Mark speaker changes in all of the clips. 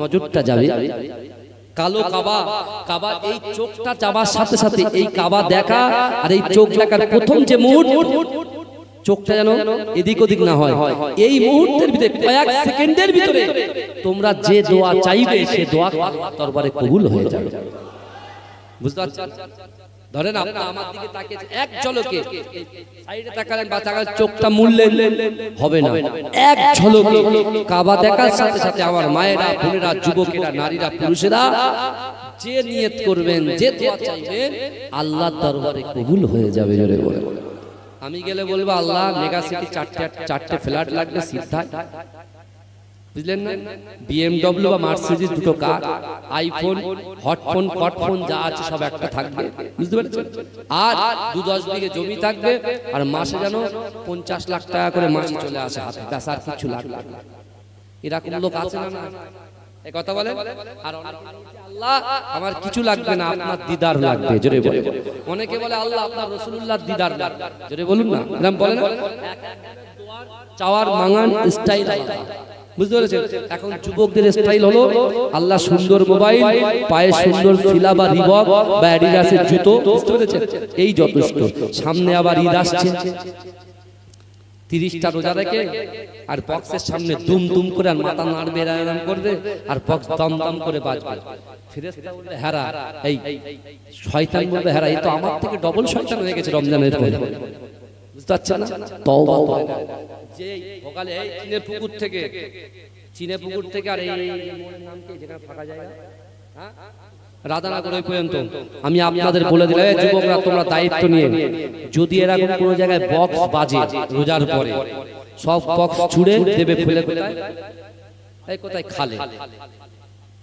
Speaker 1: নজরটা যাবে। কালো কাবা কাবা, এই চোখটা চাবার সাথে সাথে এই কাবা দেখা আর এই চোখ দেখার প্রথম যে মুহূর্ত, চোখটা যেন এদিক ওদিক না হয়। এই মুহূর্তের ভিতরে কয়েক সেকেন্ডের ভিতরে তোমরা যে দোয়া চাইবে, সে দোয়া দরবারে কবুল হয়ে যাবে। বুঝতে পারছেন? ধরেন আপনি আমার দিকে তাকিয়ে এক ঝলকে সাইডে তাকালেন বা তাকালেন চোখটা মুড়লেন হবে না। এক ঝলকে কাবা দেখার সাথে সাথে আমার মায়েরা বোনেরা যুবকেরা নারীরা পুরুষেরা যে নিয়ত করবেন যে দোয়া চাইবেন আল্লাহর দরবারে কবুল হয়ে যাবে জোরে বলে আমি গেলে বলব আল্লাহ মেগা সিটি চারটে চারটে ফ্ল্যাট লাগবে সিদ্ধায়। বুঝলেন না বিএমডব্লিউ বা মার্সিডিজ দুটো কার আইফোন হটফোন কটফোন যা আছে সব একটা থাকবে বুঝতে আর দু দশ বিঘে জমি থাকবে আর মাসে যেন পঞ্চাশ লাখ টাকা করে মাসে চলে আসে হাতে ব্যাস আর কিছু লাগবে এরকম লোক আছে না কথা বলে আর আল্লাহ আমার কিছু লাগবে না আপনার দিদার লাগবে জোরে বলে অনেকে বলে আল্লাহ আপনার রসুল্লাহ দিদার লাগবে জোরে বলুন না এরকম বলে না চাওয়ার মাঙান স্টাইল আলাদা বুঝতে পেরেছেন এখন যুবকদের স্টাইল হলো আল্লাহ সুন্দর মোবাইল পায়ে সুন্দর ফিলা বা রিবক বা অ্যাডিডাসের জুতো বুঝতে পেরেছেন এই যথেষ্ট সামনে আবার ঈদ আসছে তিরিশটা রোজা রেখে আর বক্সের সামনে দুম দুম করে আর মাথা নাড়বে করবে আর বক্স দম দম করে বাজবে হেরা এই শয়তান বলবে হেরা এই তো আমার থেকে ডবল শয়তান হয়ে গেছে রমজানের পরে বুঝতে না? তওবা না। যে সকালে এই চীনে পুকুর থেকে চীনে পুকুর থেকে আর এই মোড়ের নাম কি যেখানে ফাঁকা জায়গা হ্যাঁ? পর্যন্ত। আমি আপনাদের বলে দিলাম যুবকরা তোমরা দায়িত্ব নিয়ে যদি এরকম কোনো জায়গায় বক্স বাজে রোজার পরে সব বক্স ছুড়ে দেবে ফেলে কোথায়? এই কোথায়? খালে।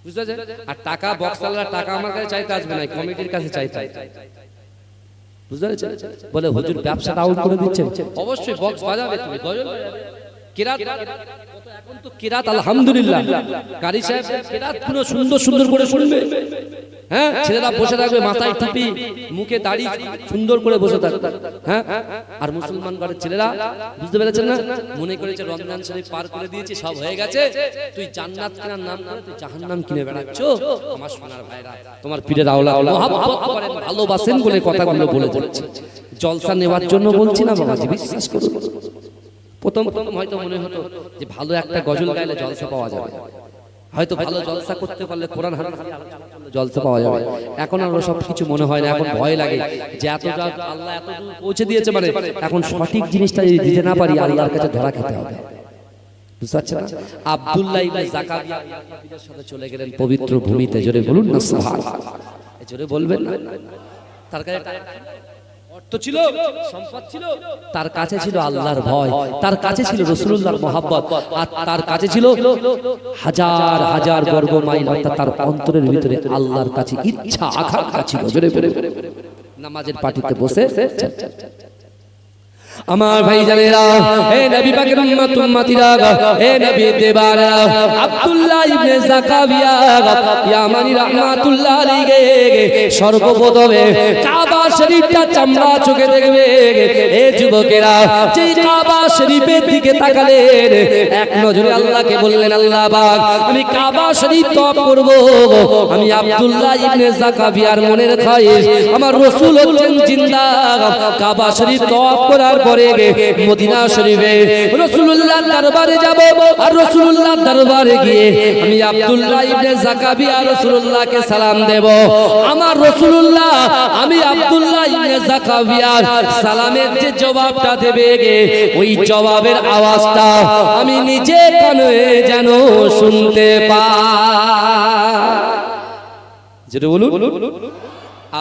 Speaker 1: বুঝতে আর টাকা বক্সওয়ালা টাকা আমার কাছে চাইতে আসবে না কমিটির কাছে চাইতে বুঝতে পেরেছেন? বলে হুজুর ব্যবসা আউট করে দিচ্ছেন। অবশ্যই বক্স বাজাবে তুমি গজল। কিরাত এখন তো কিরাত আলহামদুলিল্লাহ। কারি সাহেব কিরাত পুরো সুন্দর সুন্দর করে শুনবে। হ্যাঁ ছেলেরা বসে থাকবে, মাথায় টুপি, মুখে দাড়ি, সুন্দর করে বসে থাকবে হ্যাঁ আর মুসলমান ঘরের ছেলেরা, বুঝতে পেরেছেন না? মনে করেছে রমজান শরীফ পার করে দিয়েছি, সব হয়ে গেছে। তুই জান্নাত কেনার নাম করে তুই জাহান্নাম কিনে বেড়াচ্ছ আমার সোনার ভাইরা, তোমার পীরের আওলা, মহাব্বত করেন, ভালোবাসেন বলে কথাগুলো বলে যাচ্ছে। জলসা নেওয়ার জন্য বলছি না বাবাজি, বিশ্বাস করুন। প্রথম প্রথম হয়তো মনে হতো যে ভালো একটা গজল গাইলে জলসা পাওয়া যাবে। হয়তো ভালো জলসা করতে পারলে কোরআন জলসা পাওয়া যাবে। এখন আর সব কিছু মনে হয় না এখন ভয় লাগে যে এতটা আল্লাহ এত পৌঁছে দিয়েছে মানে এখন সঠিক জিনিসটা যদি দিতে না পারি আল্লাহর কাছে ধরা খেতে হবে। বুঝতে পারছেন না? আব্দুল্লাহ ইবনে জাকারিয়া সাথে চলে গেলেন পবিত্র ভূমিতে। জোরে বলুন না এই জোরে বলবেন না? তার কাছে অর্থ ছিল সম্পদ ছিল তার কাছে ছিল আল্লাহর ভয় তার কাছে ছিল রসুল্লাহর মহাব্বত আর তার কাছে ছিল হাজার হাজার বর্গ মাইল অর্থাৎ তার অন্তরের ভিতরে আল্লাহর কাছে ইচ্ছা আঘাত ছিল নামাজের পাটিতে বসে আমার ভাই জানেরা, হে নবী পাকের উম্মত, উম্মতিরা, হে নবী দেবারা, আব্দুল্লাহ ইবনে জাকাবিয়া ইয়া মানি রাহমাতুল্লাহ আলাইহি, সর্বপ্রথমে কাবা শরীফটা চামড়া চোখে দেখবে। এ যুবকেরা যে কাবা শরীফের দিকে তাকালেন, এক নজরে আল্লাহকে বললেন, আল্লাহ পাক, আমি কাবা শরীফ তওয়াব করব। আমি আব্দুল্লাহ ইবনে জাকাবিয়ার মনের খায়েশ। আমার রাসূল হচ্ছেন জিন্দা। কাবা শরীফ তওয়াব করার পরে মদিনা শরীফে। রাসূলুল্লাহর দরবারে যাব আর রাসূলুল্লাহর দরবারে গিয়ে আমি আব্দুল্লাহ ইবনে জাকাবিয়া রাসূলুল্লাহকে সালাম দেব। আমার রাসূলুল্লাহ, আমি আব্দুল্লাহ ইবনে জাকাবিয়ার সালামের যে জবাবটা দেবে গে, ওই জবাবের আওয়াজটা আমি নিজে কানে যেন শুনতে পাই যেটা বলুন,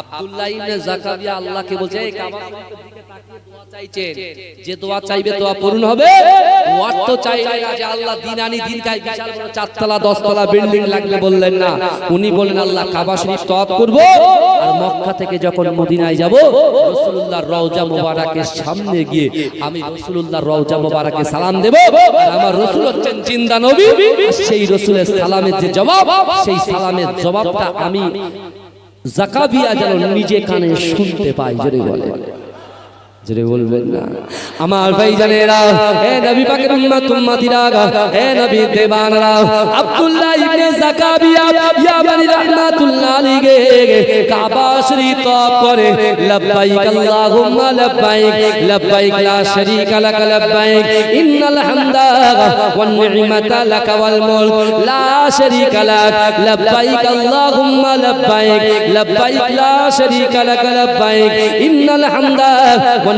Speaker 1: আব্দুল্লাহ ইবনে জাকারিয়া আল্লাহকে বলছে, এই কাবা শরীফের দিকে তাকিয়ে দোয়া চাইছেন। যে দোয়া চাইবে দোয়া পূরণ হবে। ওয়ার চাইলে না যে আল্লাহ দিন আনি দিন খাই বিশাল বড় চারতলা দশতলা বিল্ডিং লাগবে বললেন না। উনি বললেন আল্লাহ কাবা শরীফ তওয়াব করব আর মক্কা থেকে যখন মদিনায় যাব রাসূলুল্লাহর রওজা মোবারকের সামনে গিয়ে আমি রাসূলুল্লাহর রওজা মোবারকে সালাম দেব আর আমার রাসূল হচ্ছেন জিন্দা নবী। সেই রাসূলের সালামের যে জবাব সেই সালামের জবাবটা আমি জাকাবিয়া যেন নিজে কানে শুনতে পাই বলে জোরে বলবেন না। আমার ভাই জানেরা হে নবী পাকের উম্মত, উম্মতিরা, হে নবী দেবানরা আব্দুল্লাহ ইবনে জাকাবিয়া ইয়া বনি রাহমাতুল্লাহ আলাইহি কাবা শরীফ তওয়াফ করে, লব্বাইক আল্লাহুম্মা লব্বাইক লব্বাইক লা শারীকা লাক, লব্বাইক, ইন্নাল হামদা ওয়ান নি'মাতা লাক ওয়াল মুলক, লা শারীকা লাক, লব্বাইক আল্লাহুম্মা লব্বাইক লব্বাইক লা শারীকা লাক, লব্বাইক, ইন্নাল হামদা ওয়ান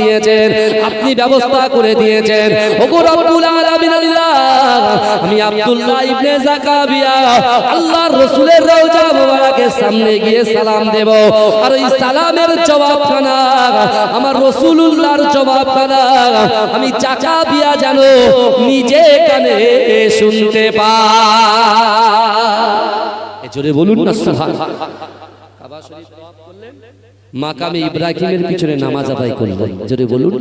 Speaker 1: দিয়েছেন, আপনি ব্যবস্থা করে দিয়েছেন। আমি আব্দুল্লাহ ইবনে জাকাবিয়া আল্লাহর রাসূলের রওজা মোবারকের সামনে গিয়ে সালাম দেব। আর ওই সালামের জবাবখানা, আমার রাসূলুল্লাহর জবাবখানা, আমি জাকাবিয়া জানো নিজে কানে শুনতে পাই। জোরে বলুন না, সুবহানাল্লাহ। কাবা শরীফ। মাকামে ইব্রাহিমের পিছনে নামাজ আদায় করলেন। যদি বলুন,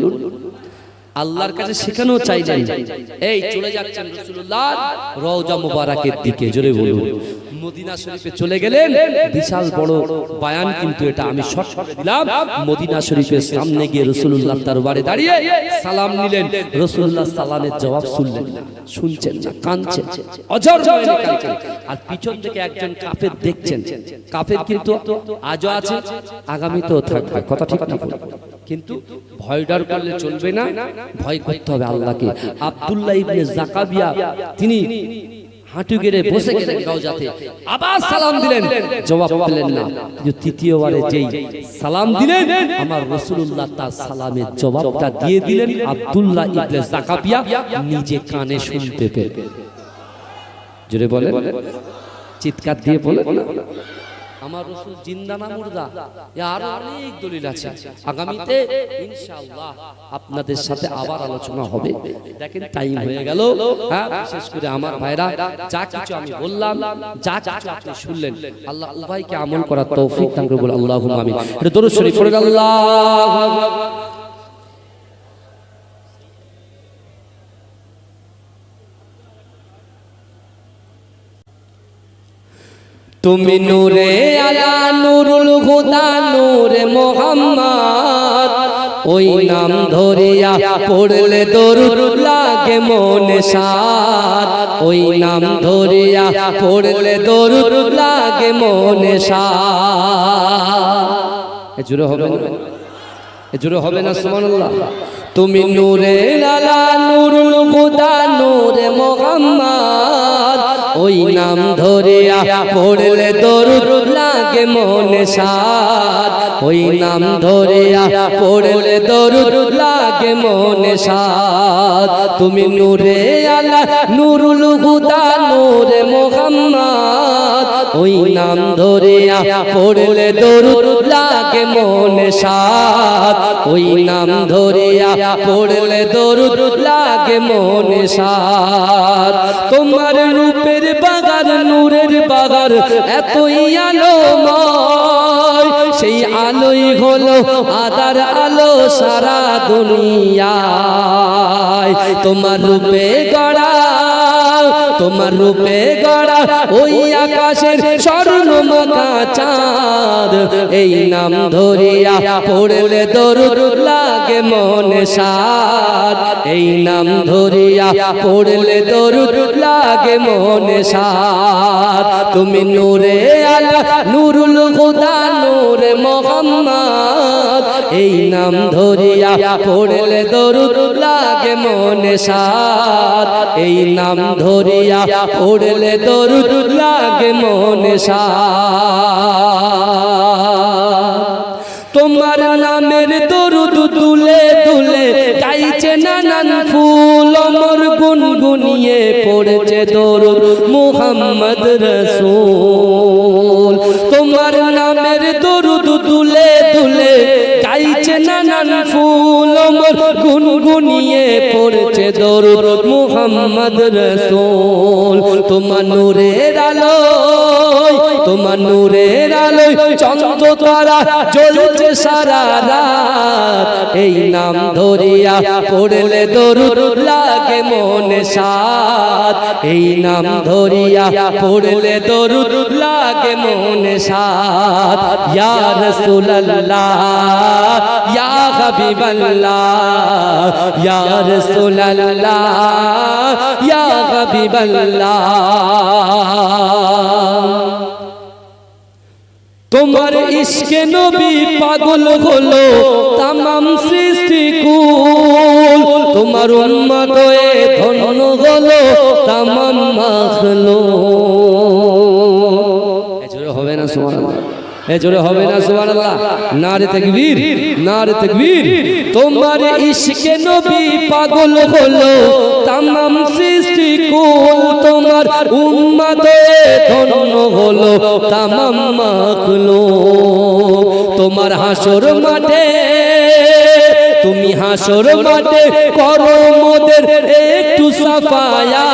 Speaker 1: আল্লাহর কাছে শেখানো চাইলেন, এই, চলে যাচ্ছেন রসুল্লাহ রওজা মুবারাকের দিকে। জোরে বলুন মদিনা শরীফে চলে গেলেন। বিশাল বড় বায়ান কিন্তু এটা আমি শর্ট দিলাম। মদিনা শরীফের সামনে গিয়ে রাসূলুল্লাহ দরবারে দাঁড়িয়ে সালাম নিলেন। রাসূলুল্লাহ সালামের জবাব শুনলেন। শুনছেন না অজর আর পিছন থেকে একজন কাফের দেখছেন। কাফের কিন্তু আজও আছে, আগামীতেও থাকবে। কথা ঠিক না কিন্তু ভয় ডর করলে চলবে না। ভয় করতে হবে আল্লাহকে। আব্দুল্লাহ ইবনে জাকাবিয়া, তিনি হাঁটু গেড়ে বসে গেলেন রওজাতে আবার সালাম দিলেন জবাব পেলেন না। কিন্তু তৃতীয়বারে যেই সালাম দিলেন আমার রাসূলুল্লাহ তার সালামের জবাবটা দিয়ে দিলেন আব্দুল্লাহ ইবনে জাকাবিয়া নিজে কানে শুনতে পেলেন জোরে বলে চিৎকার দিয়ে বলেন। না আমার রসুল জিন্দা না মুর্দা। আরও অনেক দলিল আছে। আগামীতে ইনশাআল্লাহ আপনাদের সাথে আবার আলোচনা হবে। দেখেন টাইম হয়ে গেল। হ্যাঁ বিশেষ করে আমার ভাইরা যা কিছু আমি বললাম যা কিছু আপনি শুনলেন আল্লাহ উভয়কে আমল করার তৌফিক দান করুন। বলে আল্লাহুম্মা আমিন। এটা দরুদ শরীফ পড়ে আল্লাহু আকবার। তুমি নূরে আলা নুরুল হুদা, নূরে মোহাম্মদ। ওই নাম ধরিয়া পড়লে দরুদ লাগে মনে সাত ওই নাম ধরিয়া পড়লে দরুদ লাগে মনে এ জুড়ে হবে না? জুড়ে হবে না, সুবহানাল্লাহ? তুমি নূরে আলা নুরুল হুদা, নূরে মোহাম্মদ। ওই নাম ধরিয়া পড়লে দরুদ লাগে মনে সাত ওই নাম ধরিয়া পড়লে দরুদ লাগে মনে সাত তুমি নূরে আলা নুরুল হুদা নূরে মোহাম্মদ। ওই নাম ধরিয়া পড়লে দরুদ লাগে মনে সাত। ওই নাম ধরিয়া পড়লে দরুদ লাগে মনে সাত। তোমার রূপের বাগার নূরের বাগার এতই আলোময়। সেই আলোই হলো আদার আলো সারা দুনিয়ায়। তোমার রূপে গড়া তোমার রূপে গড়া ওই আকাশের স্বর্ণ মাকা চাঁদ। এই নাম ধরিয়া পড়লে দরুদ লাগে মনে সাদ এই নাম ধরিয়া পড়লে দরুদ লাগে মনে সাদ তুমি নূরে আলা নুরুল হুদা, নূরে মোহাম্মদ। এই নাম ধরিয়া পড়লে দরুদ লাগে মনে সাদ এই নাম ধরিয়া পড়লে দরুদ লাগে মনে সাদ তোমার নামের দরুদ তুলে তুলে গাইছে নানান ফুল, অমর গুনগুনিয়ে পড়েছে দরুদ মুহাম্মদ রসূল। ফুল আমার গুনগুনিয়ে পড়ছে দরুদ মুহাম্মদ রসুল। তোমার নূরের আলো তোমার নূরের আলোয় চন্দ্র তারা জ্বলছে সারা রাত। এই নাম ধরিয়া পড়লে দরুদ লাগে মনে সাত। এই নাম ধরিয়া পড়লে দরুদ লাগে মনে সাত। ইয়া রাসূলুল্লাহ, ইয়া হাবিবাল্লাহ, ইয়া রাসূলুল্লাহ, ইয়া হাবিবাল্লাহ। তোমার ইশকে নবী পাগল হলো তামাম সৃষ্টি কুল। তোমার উম্মত ধন হলো তামাম মাখলো হবে না সুবহানাল্লাহ। এ জোরে হবে না সুবহানাল্লাহ। নারে তাকবীর নারে তাকবীর। তোমার ইশকে নবী পাগল হলো তামাম সৃষ্টি কুল তোমার উম্মতে ধন্য হলো তামাম মাখলো তোমার হাসর মাঠে তুমি হাসর মাঠে করো মোদের একটু সাফায়া।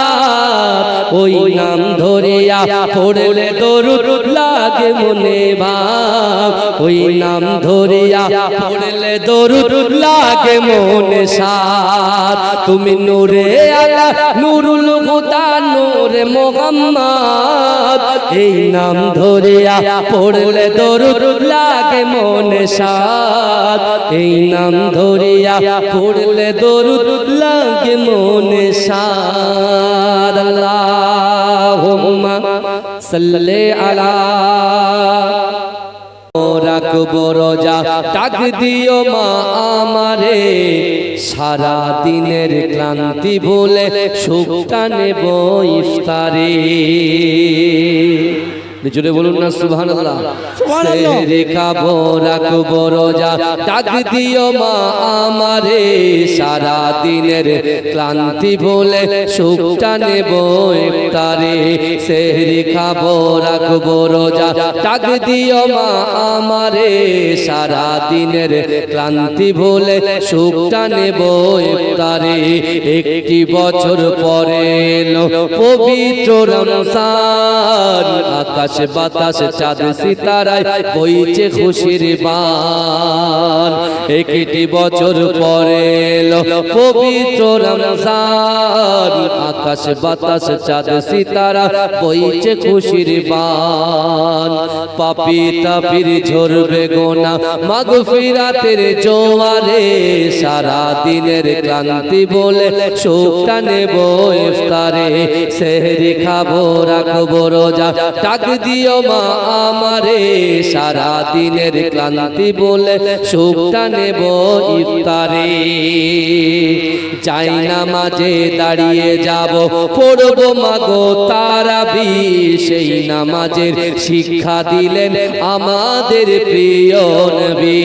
Speaker 1: ওই নাম ধরিয়া পড়লে দরুদ লাগে মনে ভাব। ওই নাম ধরিয়া পড়লে দরুদ লাগে মনে সাত তুমি নূরে আলা, নুরুল হুদা, নূরে মোহাম্মদ। এই নাম ধরিয়া পড়লে দরুদ লাগে মনে সাত এই নাম ধরিয়া পড়লে দরুদ লাগে মনে সাত আল্লাহুম্মা সাল্লি আলা রাখব রোজা। ডাক দিও মা আমারে সারা দিনের ক্লান্তি ভুলে সুখটা নেব ইফতারে। জুড়ে বলুন না সুবহানাল্লাহ। সেহরি খাব রাখব রোজা। ডাক দিও মা আমারে সারা দিনের ক্লান্তি ভুলে সুখটা নেব ইফতারে সেহরি খাব রাখব রোজা। ডাক দিও মা আমারে সারা দিনের ক্লান্তি ভুলে সুখটা নেব ইফতারে একটি বছর পরে পবিত্র রমজান আকাশ বাতাস চাঁদ সিতারায় বইছে খুশির বান। একটি বছর পরে পবিত্র রমজান। আকাশ বাতাস, চাঁদ সিতারা বইছে খুশির বান। পাপি তাপির ঝরবে গোনা মাগফিরাতের জোয়ারে সারা দিনের ক্লান্তি বলে শোকটা নেব ইফতারে। সেহরি খাব, রাখব রোজা। ডাক দিও মা আমারে সারা দিনের ক্লান্তি বলে শোকটা নেব ইফতারে। যাই না মাঝে দাঁড়িয়ে যাব, পড়ব মাগো তারাবি। সেই নামাজের শিক্ষা দিলেন আমাদের প্রিয় নবী।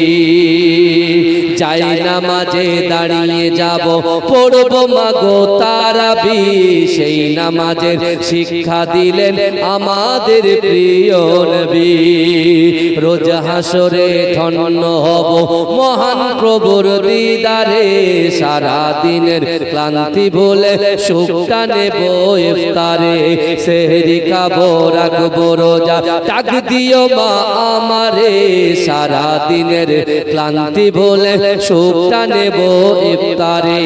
Speaker 1: যাই নামাজে দাঁড়িয়ে যাব। পড়ব মাগো তারাবি। সেই নামাজের শিক্ষা দিলেন আমাদের প্রিয় নবী। রোজ হাসরে ধন্য হব। মহান প্রভুর দিদারে। সারা দিনের ক্লান্তি বলে সুখটা নেব ইফতারে সেহরি খাব রাখব রোজা। ডাক দিও মা আমারে। সারা দিনের ক্লান্তি বলে সুখটা নেব ইফতারে।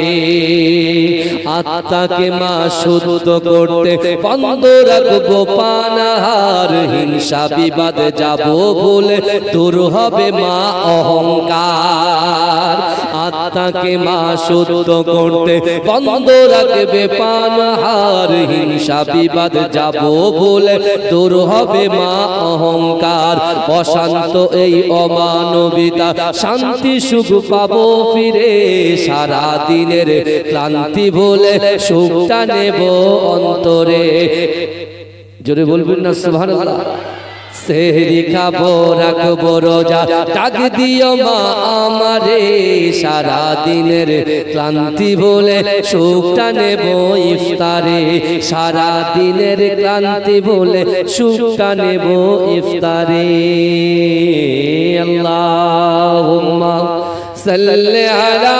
Speaker 1: আত্মাকে মা শুদ্ধ করতে বন্ধ রাখব পানাহার, হিংসা বিবাদ যাব বলে দূর হবে মা অহংকার। আত্মাকে মা শুদ্ধ করতে বন্ধ রাখবে পানাহার, হিংসা বিবাদ যাব বলে দূর হবে মা অহংকার। অশান্ত এই অমানবিতা শান্তি সুখ পাবো ফিরে। সারা দিনের ক্লান্তি বলে সুখটা নেব অন্তরে। জোরে বলবেন না, সুবহানাল্লাহ। সেহরি খাব, রাখব রোজা। ডাক দিও মা আমারে সারা দিনের ক্লান্তি বলে সুখটা নেব ইফতারে। সারা দিনের ক্লান্তি বলে সুখটা নেব ইফতারে। আল্লাহ সাল্লাল্লাহু আলা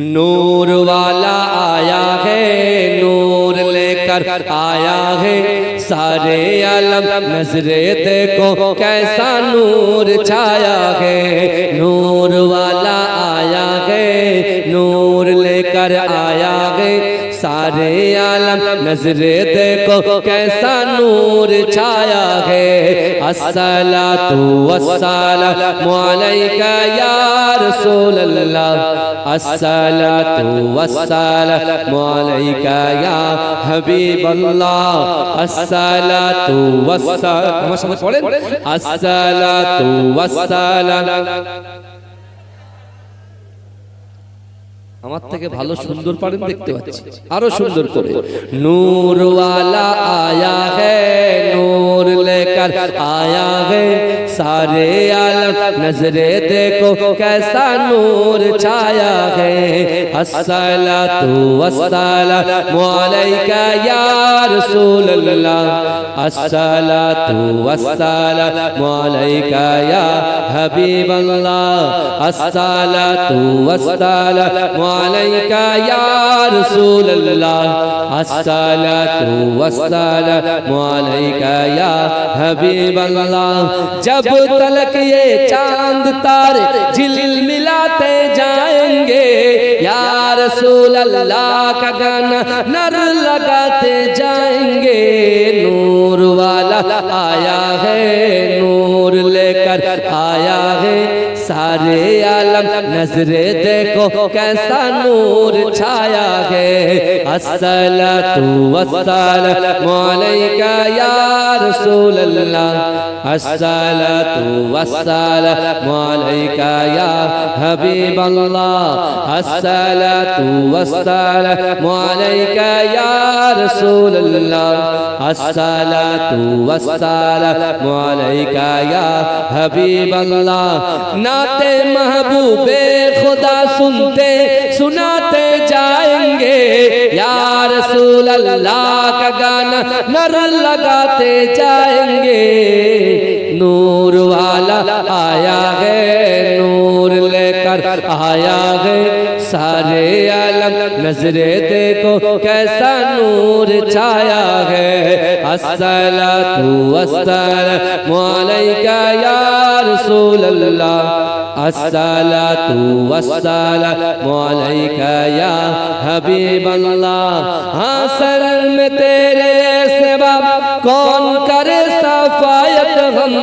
Speaker 1: نور والا آیا ہے، نور لے کر آیا ہے۔ سارے عالم نظرے دیکھو کیسا نور چھایا ہے۔ نور والا آیا ہے، نور لے کر آیا ہے۔ سارے عالم نظرے دیکھو کیسا نور چھایا ہے۔ السلام تو السلام علیکہ یا رسول اللہ السلام والسلام علیکہ یا حبیب اللہ السلام والسلام السلام والسلام আমার থেকে ভালো সুন্দর পারেন দেখতে পাচ্ছি। আরও সুন্দর করে। নূরওয়ালা আয়া হে নূর লেকার আয়া হে। সারে আলম নজরে দেখো কেসা নূর ছায়া হে। আসসালাতু ওয়াসসালামু আলাইকা ইয়া রাসূলুল্লাহ। الصلاة والسلام عليك يا حبيب الله الصلاة والسلام عليك يا رسول الله الصلاة والسلام عليك يا حبيب اللہ جب تلک یہ چاند تارے جل ملاتے جائیں گے یا رسول اللہ کا گانا نر لگاتے جائیں گے سارے عالم نظر دیکھو کیسا نور چھایا ہے۔ السلام والسلام علیکہ یا رسول اللہ۔ الصلاة والسلام عليك يا حبيب الله الصلاة والسلام عليك يا رسول الله الصلاة والسلام عليك يا حبيب اللہ نعت محبوب خدا سنتے سناتے یا رسول اللہ کا گانا نر لگاتے جائیں گے۔ نور والا آیا ہے، نور لے کر آیا ہے۔ سارے عالم نظرے دیکھو، کیسا نور چھایا ہے۔ السلام علیکہ یا رسول اللہ الصلاة والسلام عليك يا حبیب اللہ ہاں سرل میں تیرے سوا کون کرے صفایت ہم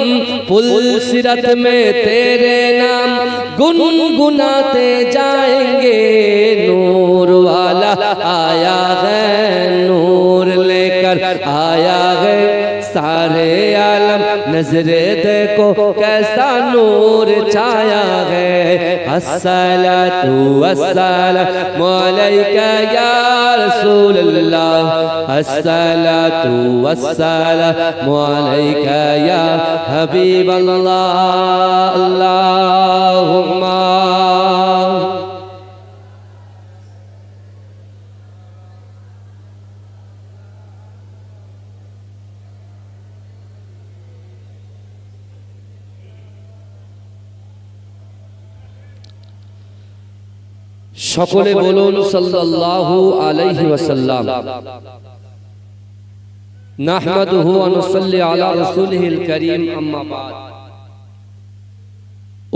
Speaker 1: پل سرت میں تیرے نام گن گناتے جائیں گے نور والا آیا ہے नजरे देखो कैसा नूर छाया है अस्सलातु वस्सलामु अलैका या रसूल अल्लाह अस्सलातु वस्सलामु अलैका या हबीब अल्लाह अल्लाहुम्मा সকলে বলুন সাল্লাল্লাহু আলাইহি ওয়াসাল্লাম। নাহমাদুহু ওয়া নুসাল্লি আলা রাসূলিহিল কারীম আম্মা বাদ।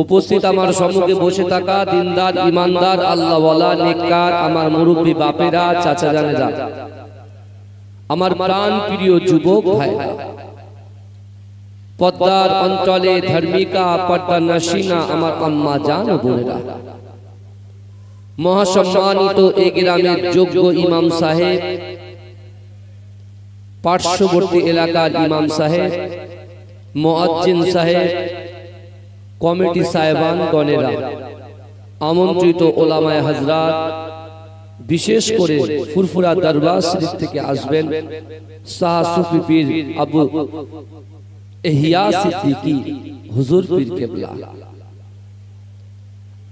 Speaker 1: উপস্থিত আমার সম্মুখে বসে থাকা দিনদার ইমানদার আল্লাহওয়ালা নেককার আমার মুরব্বী বাপেরা চাচা জানেরা আমার প্রাণ প্রিয় যুবক ভাইরা পদ্মার অঞ্চলে ধর্মিকা পদ্মা নাসিনা আমার আম্মা জান বোনেরা। মহাসম্মানিত এ গ্রামের যোগ্য ইমাম সাহেব, পার্শ্ববর্তী এলাকার ইমাম সাহেব, মোয়াজ্জিন সাহেব, কমিটি সাহেবান গণেরা আমন্ত্রিত ওলামায় হাজরাত বিশেষ করে ফুরফুরা দরবার শরীফ থেকে আসবেন শাহ সুফি পীর আবু এহিয়া সিদ্দিকী, হুজুর পীর কেবলা।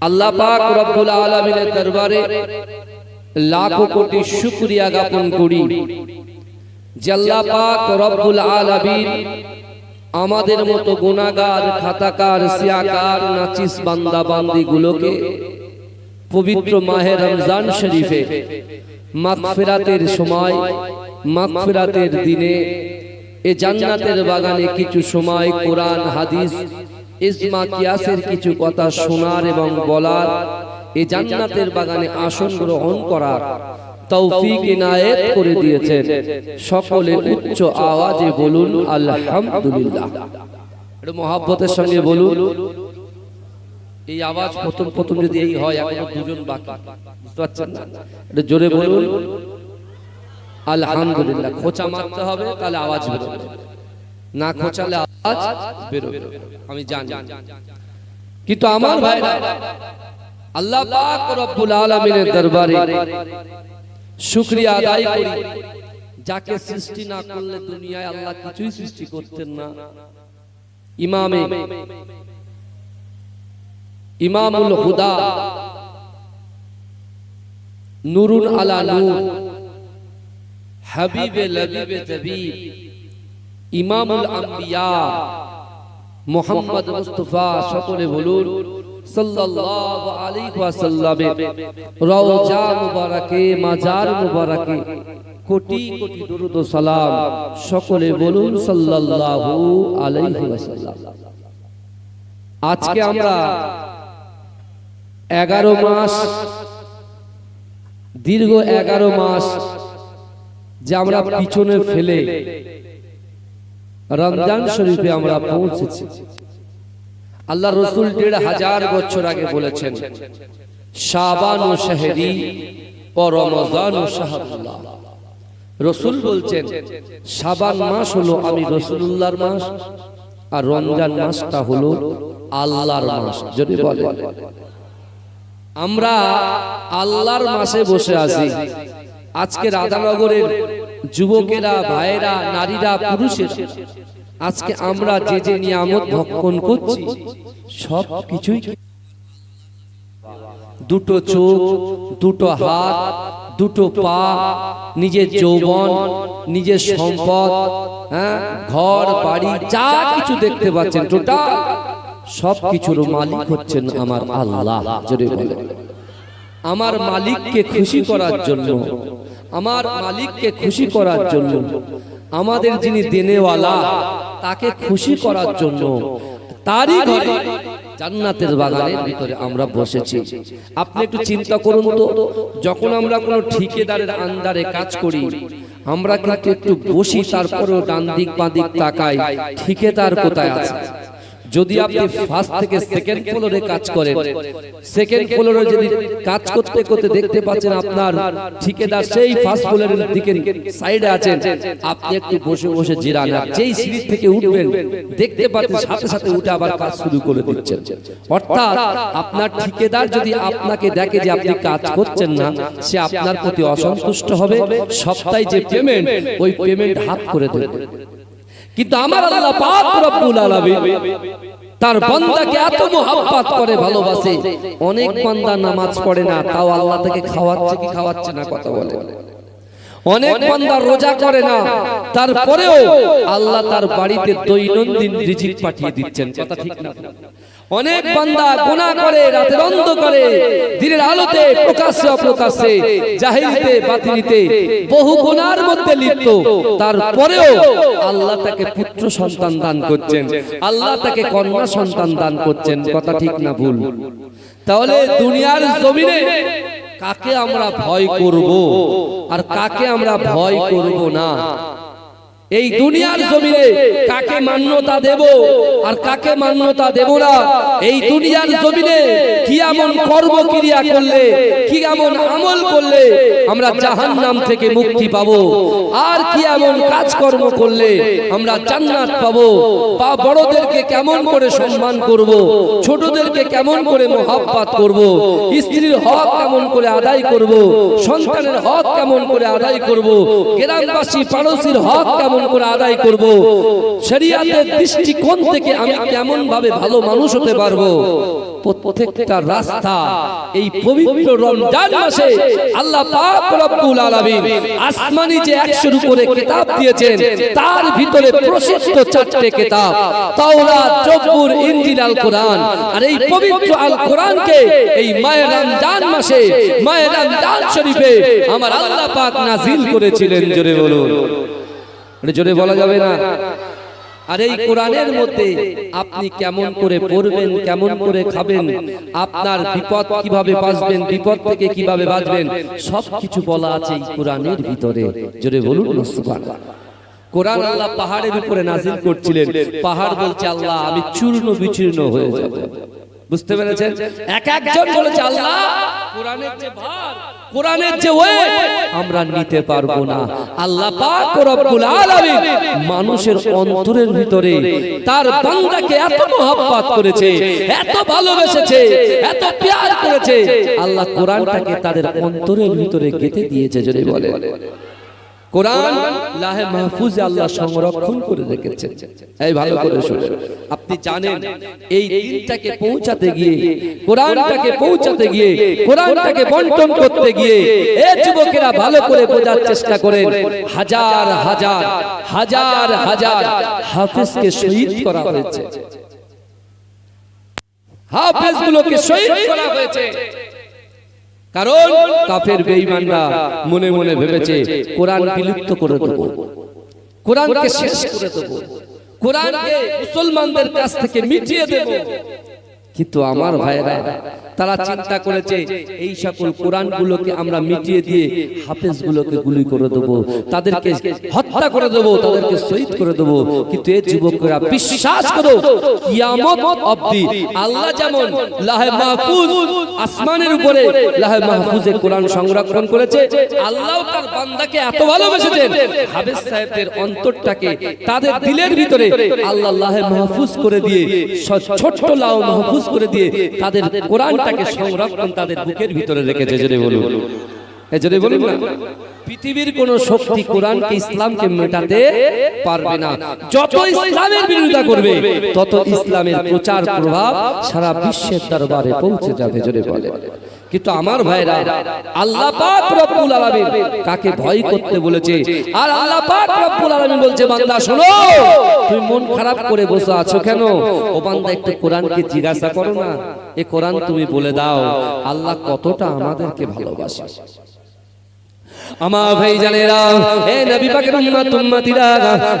Speaker 1: আল্লাহ পাক রব্বুল আলামিনের দরবারে লাখো কোটি শুকরিয়া জ্ঞাপন করি। যে আল্লাহ পাক রব্বুল আলামিন আমাদের মতো গুনাহগার খাতাকার সিয়াকার নাচিস বান্দা বান্দিগুলোকে পবিত্র মাহে রমজান শরীফে মাগফিরাতের সময় মাগফিরাতের দিনে এ জান্নাতের বাগানে কিছু সময় কোরআন হাদিস ইসমা কিয়াসের কিছু কথা শোনার এবং বলার, এ জান্নাতের বাগানে আসন গ্রহণ করার তৌফিক ইনায়েত করে দিয়েছেন। সকলে উচ্চ আওয়াজে বলুন, আলহামদুলিল্লাহ। একটু মহাব্বতের সঙ্গে বলুন। এই আওয়াজ প্রথম প্রথম যদি এই হয়, এখনও দুজন বাকি। বুঝতে পারছেন না? একটু জোরে বলুন। আলহামদুলিল্লাহ, খোঁচা মারতে হবে, তাহলে আওয়াজ বেরোবে। না খোঁচালে আওয়াজ বেরোবে। আমি জানি। কিন্তু আমার ভাই আল্লাহ পাক রব্বুল আলামিনের দরবারে শুকরিয়া আদায় করি। যাকে সৃষ্টি না করলে দুনিয়ায় আল্লাহ কিছুই সৃষ্টি করতেন না। ইমামে ইমামুল হুদা। নুরুন আলা নূর। হাবিবে লবিবে তবিব ইমামুল আম্বিয়া মোহাম্মদ মুস্তাফা সকলে বলুন সাল্লাল্লাহু আলাইহি ওয়াসাল্লামে রওজা মুবারাকে মাজার মুবারাকে কোটি কোটি দরুদ ও সালাম সকলে বলুন সাল্লাল্লাহু আলাইহি ওয়াসাল্লাম। আজকে আমরা এগারো মাস দীর্ঘ এগারো মাস যে আমরা পিছনে ফেলে রমজান শরীফে আমরা পৌঁছেছি। আল্লাহ রসুল দেড় হাজার বছর আগে বলেছেন, শাবান ও শাহরি ও রমজান ও শাহরুল্লাহ রসুল বলছেন, শাবান মাস হলো আমি রসুল্লাহর মাস আর রমজান মাসটা হলো আল্লাহর মাস, যদি বলে আমরা আল্লাহর মাসে বসে আছি। আজকে রাধানগরের যুবকেরা ভাইয়েরা নারীরা পুরুষেরা আজকে আমরা যে যে নিয়ামত ভক্ষণ করছি সব কিছুই দুটো চোখ দুটো হাত দুটো পা নিজের যৌবন নিজের সম্পদ হ্যাঁ ঘর বাড়ি যা কিছু দেখতে পাচ্ছেন টোটাল সব কিছুর মালিক হচ্ছেন আমার আল্লাহ জোরে বলেন। আমার মালিককে খুশি করার জন্য আমার মালিককে খুশি করার জন্য আমাদের যিনি দেনেওয়ালা তাকে খুশি করার জন্য তারই ঘরে জান্নাতের বাগানের ভিতরে আমরা বসেছি। আপনি একটু চিন্তা করুন তো যখন আমরা কোনো ঠিকাদারের আন্ডারে কাজ করি আমরা কিন্তু একটু বসি তারপরেও ডান দিক বাঁ দিক তাকাই ঠিকাদার কোথায় আছে? যদি আপনি ফার্স্ট থেকে সেকেন্ড ফ্লোরে কাজ করেন। সেকেন্ড ফ্লোরে যদি কাজ করতে করতে দেখতে পাচ্ছেন আপনার ঠিকাদার সেই ফার্স্ট ফ্লোরের দিকে সাইডে আছেন। আপনি একটু বসে বসে জিরান যেই সিঁড়ি থেকে উঠবেন দেখতে পাচ্ছেন সাথে সাথে উঠে আবার কাজ শুরু করে দিচ্ছেন। অর্থাৎ আপনার ঠিকাদার যদি আপনাকে দেখে যে আপনি কাজ করছেন না সে আপনার প্রতি অসন্তুষ্ট হবে। সপ্তাহে যে পেমেন্ট ওই পেমেন্ট হাফ করে দেবে। কিন্তু আমার আল্লাহ পাক রব্বুল আলামিন তার বান্দাকে এত মোহাব্বত করে ভালোবাসে। অনেক বান্দা নামাজ পড়ে না, তাও আল্লাহ তাকে খাওয়াচ্ছে কি খাওয়াচ্ছে না কথা বলে। অনেক বান্দা রোজা করে না, তারপরেও আল্লাহ তার বাড়িতে দৈনন্দিন রিজিক পাঠিয়ে দিচ্ছেন, কথা ঠিক না। অনেক বান্দা গুনাহ করে রাতের অন্ধকারে দিনের আলোতে প্রকাশ্যে অপ্রকাশ্যে জাহিরিতে বাতিনিতে বহু গুনার মধ্যে লিপ্ত। তারপরেও আল্লাহ তাকে পুত্র সন্তান দান করছেন। আল্লাহ তাকে কন্যা সন্তান দান করছেন। কথা ঠিক না ভুল। তাহলে দুনিয়ার জমিনে কাকে আমরা ভয় করব? আর কাকে আমরা ভয় করব না? এই দুনিয়ার জমিনে কাকে মান্যতা দেব আর কাকে মান্যতা দেব না? এই দুনিয়ার জমিনে কি এমন কর্মক্রিয়া করলে কি এমন আমল করলে আমরা জাহান নাম থেকে মুক্তি পাবো? আর কি এমন কাজকর্ম করলে আমরা জান্নাত পাবো? বা বড়দেরকে কেমন করে সম্মান করব? ছোটদেরকে কেমন করে মোহাব্বত করব? স্ত্রীর হক কেমন করে আদায় করব? সন্তানের হক কেমন করে আদায় করব? গ্রামবাসী পাড়োশির হক কেমন করে আদায় করব? শরিয়াতের দৃষ্টিকোণ থেকে আমি কেমন ভাবে ভালো মানুষ হতে পারব? প্রত্যেকটা রাস্তা এই পবিত্র রমজান মাসে আল্লাহ পাক রব্বুল আলামিন আসমানি যে 100 এর উপরে কিতাব দিয়েছেন, তার ভিতরে প্রশস্ত চারটি কিতাব, তাওরাত জবুর ইনজিল আল কোরআন আর এই পবিত্র আল কোরআনকে এই মায়ে রমজান মাসে, মায়ে রমজান শরীফে আমার আল্লাহ পাক নাজিল করেছিলেন, জোরে বলুন। জোরে বলা যাবে না। আর এই কোরআনের মধ্যে আপনি কেমন করে পড়বেন কেমন করে খাবেন আপনার বিপদ কীভাবে বাঁচবেন বিপদ থেকে কীভাবে বাঁচবেন সব কিছু বলা আছে এই কোরআনের ভিতরে। জোরে বলুন কোরআন আল্লাহ পাহাড়ের উপরে নাজিল করছিলেন। পাহাড় বলছে আল্লাহ আমি চূর্ণ বিচূর্ণ হয়ে যাব। বুঝতে পেরেছেন? এক একজন বলেছে আল্লাহ কোরআনের যে ভার কোরআনের যে ওয়ে, আমরা নিতে পারব না। আল্লাহ পাক রব্বুল আলামিন মানুষের অন্তরের ভিতরে তার বান্দাকে এত মহব্বত করেছে, এত ভালোবেসেছে, এত প্যার করেছে। আল্লাহ কোরআনটাকে তাদের অন্তরের ভিতরে গেঁথে দিয়েছে যদি বলে কোরআন লাহে মাহফুজে আল্লাহ সংরক্ষণ করে রেখেছেন এই ভালো করে শুনুন। আপনি জানেন এই দিনটাকে পৌঁছাতে গিয়ে কোরআনটাকে পৌঁছাতে গিয়ে কোরআনটাকে বন্টন করতে গিয়ে এ যুবকেরা ভালো করে বোঝার চেষ্টা করেন হাজার হাজার হাজার হাজার হাফেজকে শহীদ করা হয়েছে। হাফেজগুলোকে শহীদ করা হয়েছে। কারণ কাফের বেঈমানরা মনে মনে ভেবেছে কোরআন বিলুপ্ত করে দেব। কোরআনকে শেষ করে দেব। কোরআনকে মুসলমানদের কাছ থেকে মিটিয়ে দেব। কিন্তু আমার ভাইরা তারা চিন্তা করেছে এই সকল কোরআনগুলোকে আমরা মিটিয়ে দিয়ে হাফেজগুলোকে গুলি করে দেব তাদেরকে হত্যা করে দেব তাদেরকে শহীদ করে দেব কিন্তু এই যুবকরা বিশ্বাস করো কিয়ামত অবধি আল্লাহ যেমন লাহে মাহফুজ আসমানের উপরে লাহে মাহফুজে কোরআন সংরক্ষণ করেছে আল্লাহ তার বান্দাকে এত ভালোবেসেছেন হাফেজ সাহেবদের অন্তরটাকে তাদের দিলের ভিতরে আল্লাহ লাহে মাহফুজ করে দিয়ে ছোট্ট লাও মাহফুজ করে দিয়ে তাদের কোরআনটাকে সংরক্ষণ তাদের বুকের ভিতরে রেখেছে যদি বলুন। এই বলুন না পৃথিবীর কোন শক্তি কোরআনকে ইসলামকে মেটাতে পারবে না। যত ইসলামের বিরোধিতা করবে তত ইসলামের প্রচার প্রভাব সারা বিশ্বের দরবারে পৌঁছে যাবে জোরে বলে কিন্তু আমার ভাইরা আল্লাহ পাক রব্বুল আলামিন কাকে ভয় করতে বলেছে। আর আল্লাহ পাক রব্বুল আলামিন বলছে, বান্দা, শোনো, তুমি মন খারাপ করে বসে আছো কেন? ও বান্দা, একটু কোরআনকে জিজ্ঞাসা করো না। এ কোরআন তুমি বলে দাও, আল্লাহ কতটা আমাদেরকে ভালোবাসে। আমার ভাই জানেরা হে নবী পাকের উম্মত উম্মতিরা,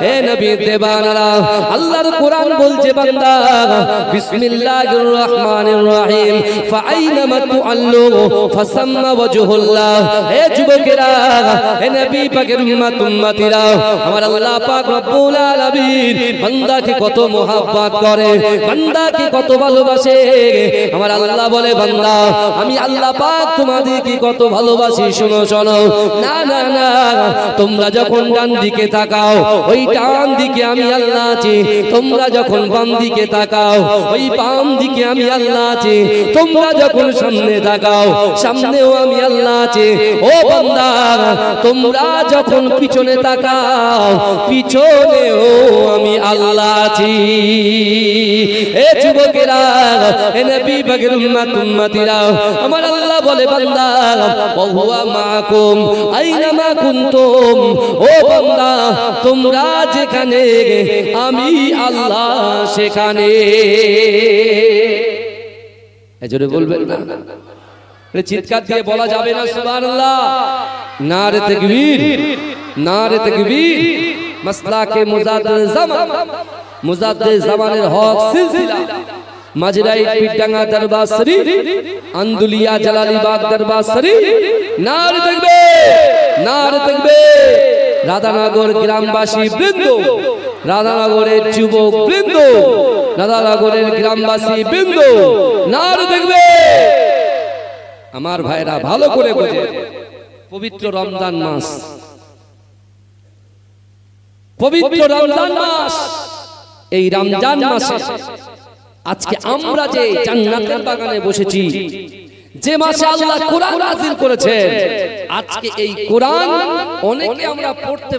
Speaker 1: হে নবী দেবানারা, আল্লাহর কোরআন বলছে বান্দা, বিসমিল্লাহির রহমানির রহিম তুআল্লু ফাসাম্মা ওয়াজহুল্লাহ, হে যুবকেরা, হে নবী আমার আল্লাহ পাক রব্বুল আলামিন বান্দাকে কত মোহাব্বত করে, বান্দাকে কত ভালোবাসে, আমার আল্লাহ বলে, বান্দা, আমি আল্লাহ পাক তোমাদেরকে কত ভালোবাসি, শোনো শোনো না না না তোমরা যখন ডান দিকে তাকাও, ওই ডান দিকে আমি আল্লাহ আছি। তোমরা যখন বাম দিকে তাকাও, ওই বাম দিকে আমি আল্লাহ আছি। তোমরা যখন সামনে তাকাও, সামনেও আমি আল্লাহ আছি। ও বান্দা, তোমরা যখন পিছনে তাকাও, পিছনেও আমি আল্লাহ আছি। এ যুবকেরা, এ নবী বাগের উম্মত আমার আল্লাহ বলে তোমরা যেখানে, আমি আল্লাহ সেখানে। বলবেন না। চিৎকার দিয়ে বলা যাবে না, সুবহানাল্লাহ। না রে তাকবীর না রে তাকবীর। মাসলাকে মুজাদ্দিদ জামান মুজাদ্দিদ জামানের হক সিলসিলা। মাজরাই পিডাঙ্গা দরবার শরীফ, আন্দুলিয়া জালালিবাগ দরবার শরীফ। নার দেখবে নার দেখবে। রাধানগর গ্রামবাসী বৃন্দ, রাধানগরের যুবক বৃন্দ, রাধানগরের গ্রামবাসী বৃন্দ, নার দেখবে। আমার ভাইরা ভালো করে বোঝে, পবিত্র রমজান মাস। পবিত্র রমজান মাস, এই রমজান মাসে আজকে আমরা যে জান্নাতের বাগানে বসেছি। যে মাসে আল্লাহ কোরআন নাযিল করেছেন আজকে এই কোরআন অনেকে আমরা পড়তে